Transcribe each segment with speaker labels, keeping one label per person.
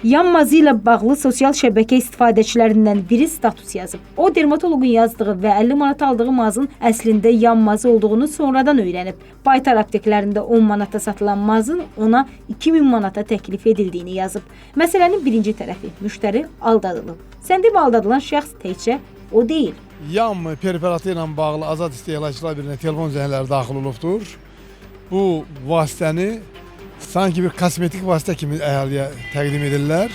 Speaker 1: Yanmazı ilə bağlı sosial şəbəkə istifadəçilərindən biri status yazıb. O dermatoloqun yazdığı və 50 manata aldığı mazın əslində yanmazı olduğunu sonradan öyrənib. Baytar apteklərində 10 manata satılan mazın ona 2000 manata təklif edildiyini yazıb. Məsələnin birinci tərəfi müştəri aldadılıb. Sən demə aldadılan şəxs təkcə o deyil.
Speaker 2: Yam preparatı ilə bağlı azad istehlakçılar birinə telefon zəngləri daxil olubdur. Bu vasitəni Sanki bir kasmetik vasıta kimi ehaliye təqdim edirlər.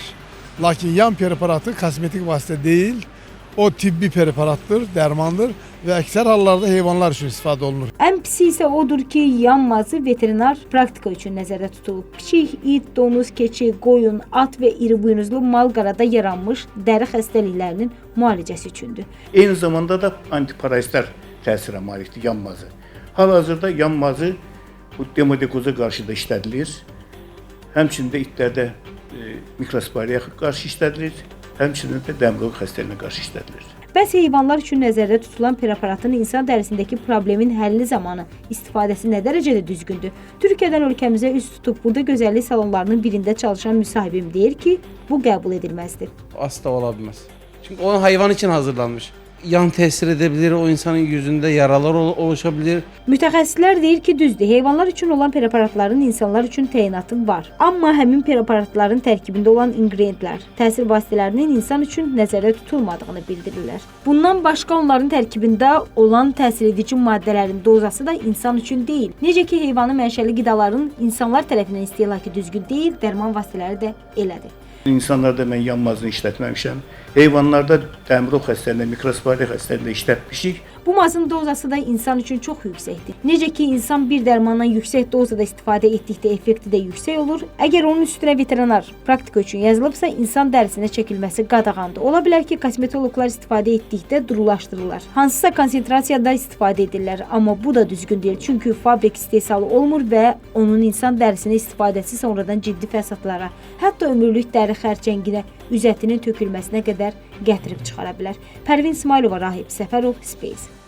Speaker 2: Lakin yan preparatı kasmetik vasıta değil, o tibbi preparattır, dermandır ve ekser hallarda heyvanlar için istifade olunur.
Speaker 1: En pisi ise odur ki yanmazı veteriner praktika için nezere tutulup. Pişik, it, donuz, keçi, koyun, at ve iri buynuzlu malgarada yaranmış deri hastalıklarının muhalecesi içindir.
Speaker 3: Aynı zamanda da antiparazitler təsirə malikdir yanmazı. Hal-hazırda yanmazı bu demodekoza qarşı da işlədilir. Həmçinin də itlərdə e, mikrosporiya qarşı işlədilir. Həmçinin də dəmroq xəstəliyinə qarşı işlədilir.
Speaker 1: Bəs heyvanlar üçün nəzərdə tutulan preparatın insan dərisindəki problemin həlli zamanı istifadəsi nə dərəcədə düzgündür? Türkiyədən ölkəmizə üz tutub burada gözəllik salonlarının birində çalışan müsahibim deyir ki, bu qəbul edilməzdir.
Speaker 4: asla ola bilməz. Çünki o hayvan için hazırlanmış. Yan təsir edə bilər, o insanın yüzündə yaralar ol- oluşa bilər.
Speaker 1: Mütəxəssislər deyir ki, düzdür, heyvanlar üçün olan preparatların insanlar üçün təyinatı var. Amma həmin preparatların tərkibində olan inqrediyentlər, təsir vasitələrinin insan üçün nəzərdə tutulmadığını bildirirlər. Bundan başqa onların tərkibində olan təsir edici maddələrin dozası da insan üçün deyil. Necə ki, heyvanı mənşəli qidaların insanlar tərəfindən istehlakı düzgün deyil, dərman vasitələri də elədir.
Speaker 3: İnsanlarda mən yanmazını işlətməmişəm. Heyvanlarda dəmroq xəstəliyində, mikrosporiya xəstəliyində işlətmişik.
Speaker 1: Bu mazın dozası da insan üçün çox yüksəkdir. Necə ki, insan bir dərmandan yüksək dozada istifadə etdikdə effekti də yüksək olur. Əgər onun üstünə veterinar praktika üçün yazılıbsa, insan dərisinə çəkilməsi qadağandır. Ola bilər ki, kosmetoloqlar istifadə etdikdə durulaşdırırlar. Hansısa konsentrasiyada istifadə edirlər, amma bu da düzgün deyil. Çünki fabrik istehsalı olmur və onun insan dərisinə istifadəsi sonradan ciddi fəsadlara, hətta ömürlük dəri xərçənginə, üzətinin tökülməsinə qədər gətirib çıxara bilər. Pərvin İsmailova, Rahib Səfərov, Space